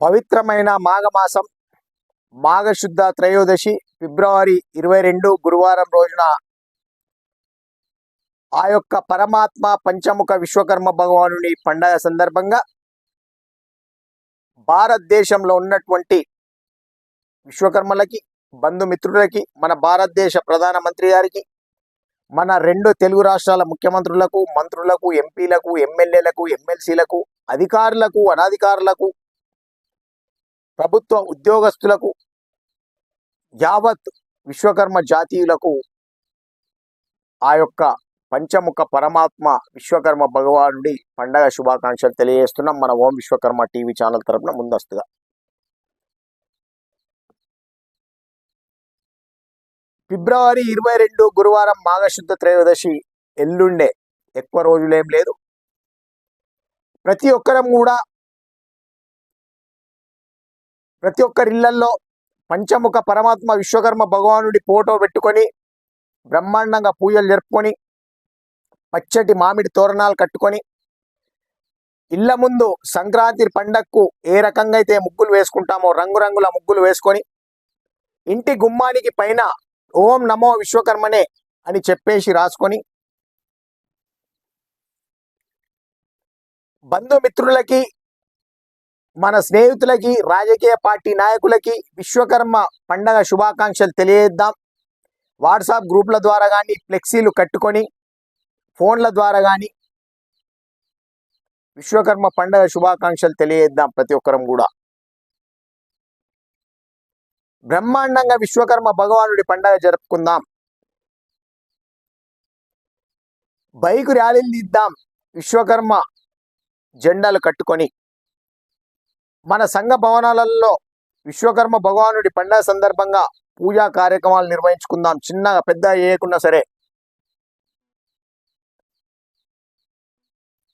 పవిత్రమైన మాఘమాసం మాఘశుద్ధ త్రయోదశి ఫిబ్రవరి ఇరవై రెండు గురువారం రోజున ఆ యొక్క పరమాత్మ పంచముఖ విశ్వకర్మ భగవానుని పండగ సందర్భంగా భారతదేశంలో ఉన్నటువంటి విశ్వకర్మలకి బంధుమిత్రులకి మన భారతదేశ ప్రధానమంత్రి గారికి మన రెండు తెలుగు రాష్ట్రాల ముఖ్యమంత్రులకు మంత్రులకు ఎంపీలకు ఎమ్మెల్యేలకు ఎమ్మెల్సీలకు అధికారులకు అనాధికారులకు ప్రభుత్వ ఉద్యోగస్తులకు యావత్ విశ్వకర్మ జాతీయులకు ఆ యొక్క పంచముఖ పరమాత్మ విశ్వకర్మ భగవానుడి పండగ శుభాకాంక్షలు తెలియజేస్తున్నాం. మన ఓం విశ్వకర్మ టీవీ ఛానల్ తరపున ముందస్తుగా. ఫిబ్రవరి ఇరవై రెండు గురువారం మాఘశుద్ధ త్రయోదశి ఎల్లుండే. ఎక్కువ రోజులేం లేదు. ప్రతి ఒక్కరం కూడా ప్రతి ఒక్కరి ఇళ్ళల్లో పంచముఖ పరమాత్మ విశ్వకర్మ భగవానుడి ఫోటో పెట్టుకొని బ్రహ్మాండంగా పూజలు జరుపుకొని పచ్చటి మామిడి తోరణాలు కట్టుకొని ఇళ్ళ ముందు సంక్రాంతి పండగకు ఏ రకంగా అయితే ముగ్గులు వేసుకుంటామో రంగురంగుల ముగ్గులు వేసుకొని ఇంటి గుమ్మానికి పైన ఓం నమో విశ్వకర్మనే అని చెప్పేసి రాసుకొని బంధుమిత్రులకి మన స్నేహితులకి రాజకీయ పార్టీ నాయకులకి విశ్వకర్మ పండగ శుభాకాంక్షలు తెలియజేద్దాం. వాట్సాప్ గ్రూప్ల ద్వారా కానీ ఫ్లెక్సీలు కట్టుకొని ఫోన్ల ద్వారా కానీ విశ్వకర్మ పండగ శుభాకాంక్షలు తెలియజేద్దాం ప్రతి ఒక్కరం కూడా. బ్రహ్మాండంగా విశ్వకర్మ భగవానుడి పండగ జరుపుకుందాం. బైకు ర్యాలీలు తీద్దాం. విశ్వకర్మ జెండాలు కట్టుకొని మన సంఘ భవనాలలో విశ్వకర్మ భగవానుడి పండగ సందర్భంగా పూజా కార్యక్రమాలు నిర్వహించుకుందాం. చిన్నగా పెద్ద చేయకున్నా సరే.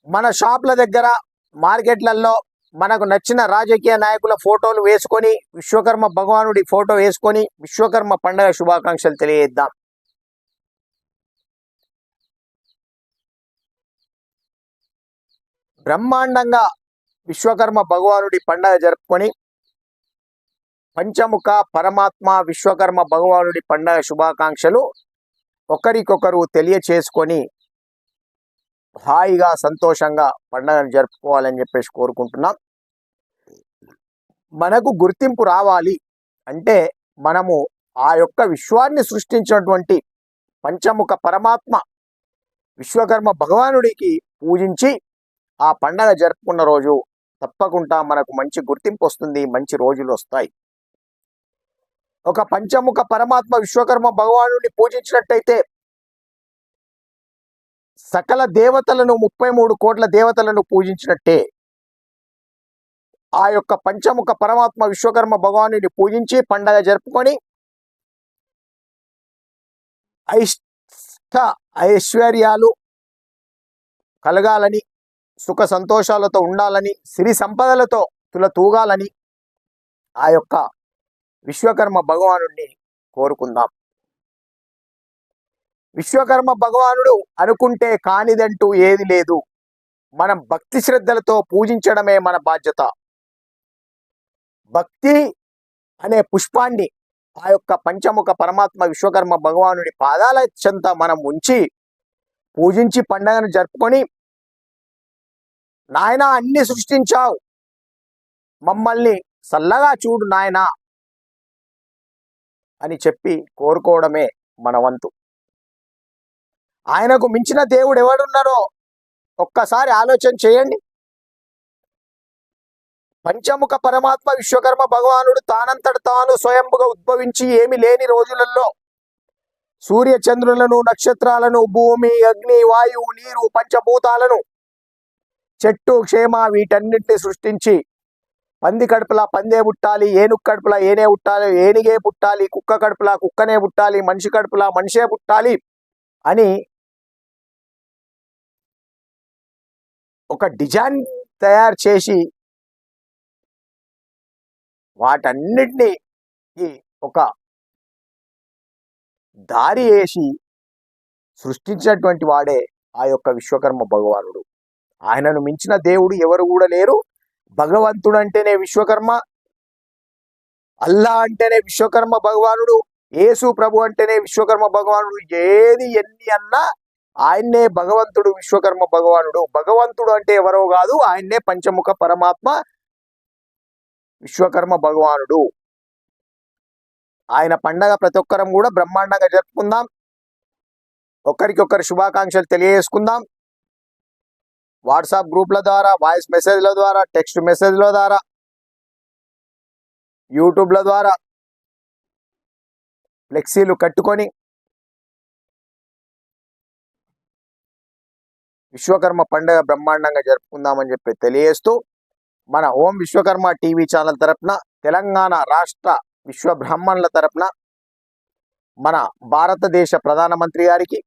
మన షాప్ల దగ్గర మార్కెట్లలో మనకు నచ్చిన రాజకీయ నాయకుల ఫోటోలు వేసుకొని విశ్వకర్మ భగవానుడి ఫోటో వేసుకొని విశ్వకర్మ పండగ శుభాకాంక్షలు తెలియజేద్దాం. బ్రహ్మాండంగా విశ్వకర్మ భగవానుడి పండగ జరుపుకొని పంచముఖ పరమాత్మ విశ్వకర్మ భగవానుడి పండగ శుభాకాంక్షలు ఒకరికొకరు తెలియచేసుకొని హాయిగా సంతోషంగా పండగను జరుపుకోవాలని చెప్పేసి కోరుకుంటున్నాం. మనకు గుర్తింపు రావాలి అంటే మనము ఆ యొక్క విశ్వాన్ని సృష్టించినటువంటి పంచముఖ పరమాత్మ విశ్వకర్మ భగవానుడికి పూజించి ఆ పండగ జరుపుకున్న రోజు తప్పకుండా మనకు మంచి గుర్తింపు వస్తుంది మంచి రోజులు వస్తాయి ఒక పంచముఖ పరమాత్మ విశ్వకర్మ భగవానుని పూజించినట్టయితే సకల దేవతలను ముప్పై మూడు కోట్ల దేవతలను పూజించినట్టే ఆ యొక్క పంచముఖ పరమాత్మ విశ్వకర్మ భగవానుని పూజించి పండగ జరుపుకొని ఐష్ట ఐశ్వర్యాలు కలగాలని సుఖ సంతోషాలతో ఉండాలని సిరి సంపదలతో తుల తూగాలని ఆ యొక్క విశ్వకర్మ భగవానుడిని కోరుకుందాం. విశ్వకర్మ భగవానుడు అనుకుంటే కానిదంటూ ఏది లేదు. మనం భక్తి శ్రద్ధలతో పూజించడమే మన బాధ్యత. భక్తి అనే పుష్పాన్ని ఆ యొక్క పంచముఖ పరమాత్మ విశ్వకర్మ భగవానుడి పాదాల చెంత మనం ఉంచి పూజించి పండగను జరుపుకొని నాయన అన్ని సృష్టించావు. మమ్మల్ని చల్లగా చూడు నాయనా అని చెప్పి కోరుకోవడమే మన వంతు. ఆయనకు మించిన దేవుడు ఎవడున్నారో ఒక్కసారి ఆలోచన చేయండి. పంచముఖ పరమాత్మ విశ్వకర్మ భగవానుడు తానంతట తాను స్వయంగా ఉద్భవించి ఏమి లేని రోజులలో సూర్య చంద్రులను నక్షత్రాలను భూమి అగ్ని వాయువు నీరు పంచభూతాలను చెట్టు క్షేమ వీటన్నిటిని సృష్టించి పంది కడుపులా పందే పుట్టాలి ఏనుగు కడుపులా ఏనే పుట్టాలి ఏనిగే పుట్టాలి కుక్క కడుపులా కుక్కనే పుట్టాలి మనిషి కడుపులా మనిషే పుట్టాలి అని ఒక డిజైన్ తయారు చేసి వాటన్నిటినీ ఒక దారి వేసి సృష్టించినటువంటి వాడే ఆ యొక్క విశ్వకర్మ భగవానుడు. ఆయనను మించిన దేవుడు ఎవరు కూడా లేరు. భగవంతుడు అంటేనే విశ్వకర్మ అల్లా అంటేనే విశ్వకర్మ భగవానుడు యేసు ప్రభు అంటేనే విశ్వకర్మ భగవానుడు. ఏది ఎన్ని అన్నా ఆయన్నే భగవంతుడు విశ్వకర్మ భగవానుడు. భగవంతుడు అంటే ఎవరో కాదు ఆయన్నే పంచముఖ పరమాత్మ విశ్వకర్మ భగవానుడు. ఆయన పండగ ప్రతి ఒక్కరం కూడా బ్రహ్మాండంగా జరుపుకుందాం. ఒకరికొకరు శుభాకాంక్షలు తెలియజేసుకుందాం. వాట్సాప్ గ్రూప్ల ద్వారా వాయిస్ మెసేజ్ల ద్వారా టెక్స్ట్ మెసేజ్ల ద్వారా యూట్యూబ్ల ద్వారా ఫ్లెక్సీలు కట్టుకొని విశ్వకర్మ పండుగ బ్రహ్మాండంగా జరుపుకుందామని చెప్పి తెలియజేస్తూ మన ఓం విశ్వకర్మ టీవీ ఛానల్ తరపున తెలంగాణ రాష్ట్ర విశ్వ బ్రాహ్మణుల తరపున మన భారతదేశ ప్రధానమంత్రి గారికి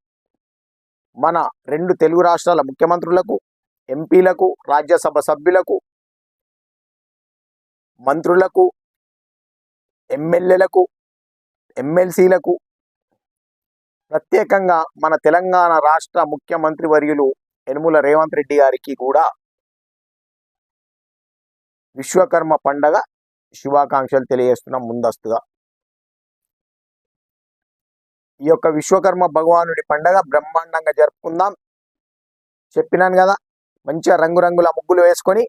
మన రెండు తెలుగు రాష్ట్రాల ముఖ్యమంత్రులకు ఎంపీలకు రాజ్యసభ సభ్యులకు మంత్రులకు ఎమ్మెల్యేలకు ఎమ్మెల్సీలకు ప్రత్యేకంగా మన తెలంగాణ రాష్ట్ర ముఖ్యమంత్రి వర్యులు యనుమల రేవంత్ రెడ్డి గారికి కూడా విశ్వకర్మ పండగ శుభాకాంక్షలు తెలియజేస్తున్నాం ముందస్తుగా. ఈ యొక్క విశ్వకర్మ భగవానుడి పండగ బ్రహ్మాండంగా జరుపుకుందాం. చెప్పినాను కదా మంచిగా రంగురంగుల ముగ్గులు వేసుకొని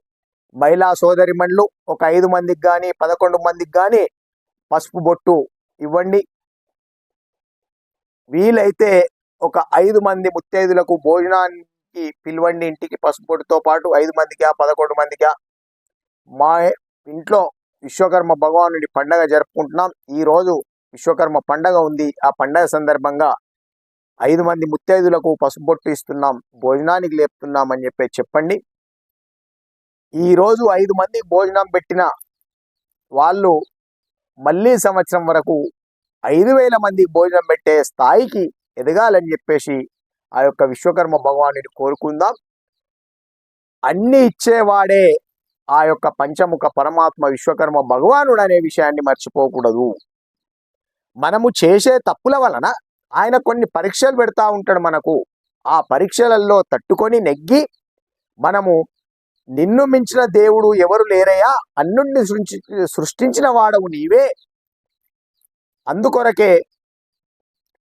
మహిళా సోదరిమణులు ఒక ఐదు మందికి కానీ పదకొండు మందికి కానీ పసుపు బొట్టు ఇవ్వండి. వీలైతే ఒక ఐదు మంది ముత్తైదులకు భోజనానికి పిలవండి ఇంటికి పసుపు బొట్టుతో పాటు. ఐదు మందికా పదకొండు మందికా? మా ఇంట్లో విశ్వకర్మ భగవానుడి పండగ జరుపుకుంటున్నాం. ఈ రోజు విశ్వకర్మ పండగ ఉంది. ఆ పండగ సందర్భంగా ఐదు మంది ముత్తైదులకు పసుపొట్టు ఇస్తున్నాం భోజనానికి లేపుతున్నాం అని చెప్పి చెప్పండి. ఈరోజు ఐదు మంది భోజనం పెట్టిన వాళ్ళు మళ్ళీ సంవత్సరం వరకు ఐదు వేల మంది భోజనం పెట్టే స్థాయికి ఎదగాలని చెప్పేసి ఆ యొక్క విశ్వకర్మ భగవానుని కోరుకుందాం. అన్ని ఇచ్చేవాడే ఆ యొక్క పంచముఖ పరమాత్మ విశ్వకర్మ భగవానుడు అనే విషయాన్ని మర్చిపోకూడదు. మనము చేసే తప్పుల వలన ఆయన కొన్ని పరీక్షలు పెడతా ఉంటాడు మనకు. ఆ పరీక్షలలో తట్టుకొని నెగ్గి మనము నిన్ను మించిన దేవుడు ఎవరు లేరయ్యా? అన్నుండి సృష్టి సృష్టించిన వాడవు నీవే. అందుకొరకే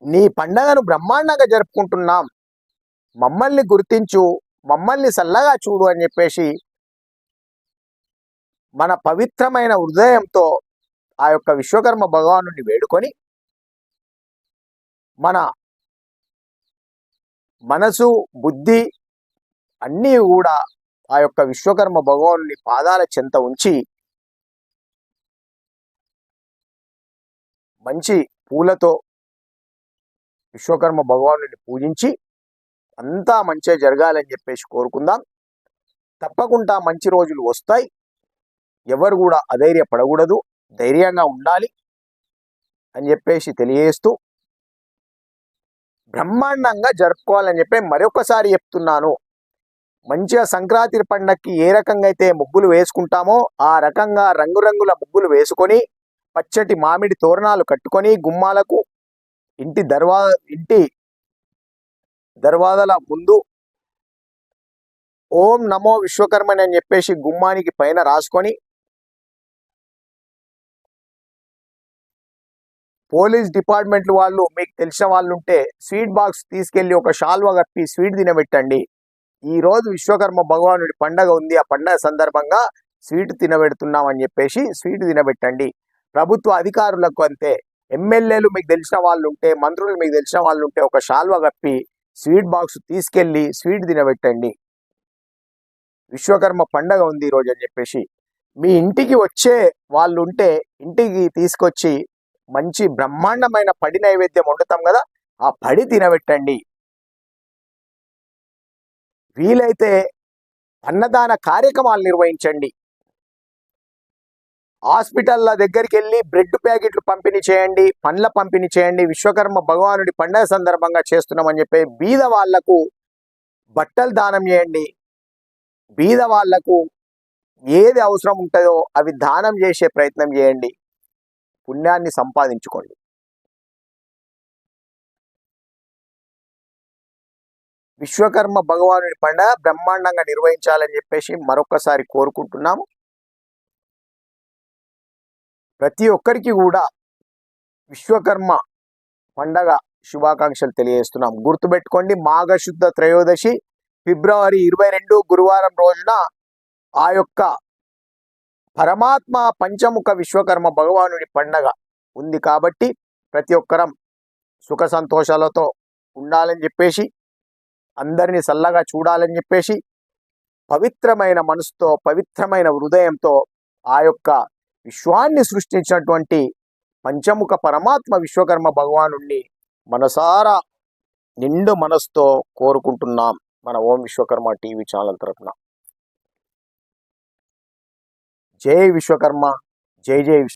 నీ పండగను బ్రహ్మాండంగా జరుపుకుంటున్నాం. మమ్మల్ని గుర్తించు మమ్మల్ని చల్లగా చూడు అని చెప్పేసి మన పవిత్రమైన హృదయంతో ఆ యొక్క విశ్వకర్మ భగవాను వేడుకొని మన మనసు బుద్ధి అన్నీ కూడా ఆ యొక్క విశ్వకర్మ భగవాను పాదాల చెంత ఉంచి మంచి పూలతో విశ్వకర్మ భగవాను పూజించి అంతా మంచిగా జరగాలని చెప్పేసి కోరుకుందాం. తప్పకుండా మంచి రోజులు వస్తాయి. ఎవరు కూడా అధైర్యపడకూడదు. ధైర్యంగా ఉండాలి అని చెప్పేసి తెలియజేస్తూ బ్రహ్మాండంగా జరుపుకోవాలని చెప్పి మరొకసారి చెప్తున్నాను. మంచిగా సంక్రాంతి పండక్కి ఏ రకంగా అయితే ముగ్గులు వేసుకుంటామో ఆ రకంగా రంగురంగుల ముగ్గులు వేసుకొని పచ్చటి మామిడి తోరణాలు కట్టుకొని గుమ్మాలకు ఇంటి దర్వా ఇంటి దర్వాదల ముందు ఓం నమో విశ్వకర్మని అని చెప్పేసి గుమ్మానికి పైన రాసుకొని పోలీస్ డిపార్ట్మెంట్ వాళ్ళు మీకు తెలిసిన వాళ్ళు ఉంటే స్వీట్ బాక్స్ తీసుకెళ్ళి ఒక షాల్వా కప్పి స్వీట్ తినబెట్టండి. ఈ రోజు విశ్వకర్మ భగవానుడి పండగ ఉంది. ఆ పండగ సందర్భంగా స్వీట్ తినబెడుతున్నాం అని చెప్పేసి స్వీట్ తినబెట్టండి. ప్రభుత్వ అధికారులకు అంతే. ఎమ్మెల్యేలు మీకు తెలిసిన వాళ్ళు ఉంటే మంత్రులు మీకు తెలిసిన వాళ్ళు ఉంటే ఒక షాల్వా కప్పి స్వీట్ బాక్స్ తీసుకెళ్ళి స్వీట్ తినబెట్టండి. విశ్వకర్మ పండగ ఉంది ఈరోజు అని చెప్పేసి. మీ ఇంటికి వచ్చే వాళ్ళు ఉంటే ఇంటికి తీసుకొచ్చి మంచి బ్రహ్మాండమైన పడి నైవేద్యం వండుతాం కదా ఆ పడి తినబెట్టండి. వీలైతే అన్నదాన కార్యక్రమాలు నిర్వహించండి. హాస్పిటల్ల దగ్గరికి వెళ్ళి బ్రెడ్ ప్యాకెట్లు పంపిణీ చేయండి పండ్ల పంపిణీ చేయండి విశ్వకర్మ భగవానుడి పండగ సందర్భంగా చేస్తున్నామని చెప్పి బీద వాళ్ళకు బట్టలు దానం చేయండి. బీద వాళ్ళకు ఏది అవసరం ఉంటుందో అవి దానం చేసే ప్రయత్నం చేయండి. పుణ్యాన్ని సంపాదించుకోండి. విశ్వకర్మ భగవానుడి పండ బ్రహ్మాండంగా నిర్వహించాలని చెప్పేసి మరొకసారి కోరుకుంటున్నాము. ప్రతి ఒక్కరికి కూడా విశ్వకర్మ పండగ శుభాకాంక్షలు తెలియజేస్తున్నాం. గుర్తుపెట్టుకోండి మాఘశుద్ధ త్రయోదశి ఫిబ్రవరి ఇరవై రెండు గురువారం రోజున ఆ యొక్క పరమాత్మ పంచముఖ విశ్వకర్మ భగవానుడి పండగ ఉంది కాబట్టి ప్రతి ఒక్కరం సుఖ సంతోషాలతో ఉండాలని చెప్పేసి అందరిని చల్లగా చూడాలని చెప్పేసి పవిత్రమైన మనసుతో పవిత్రమైన హృదయంతో ఆ యొక్క విశ్వాన్ని సృష్టించినటువంటి పంచముఖ పరమాత్మ విశ్వకర్మ భగవాను మనసారా నిండు మనసుతో కోరుకుంటున్నాం మన ఓం విశ్వకర్మ టీవీ ఛానల్ తరఫున. జై విశ్వకర్మ జై జై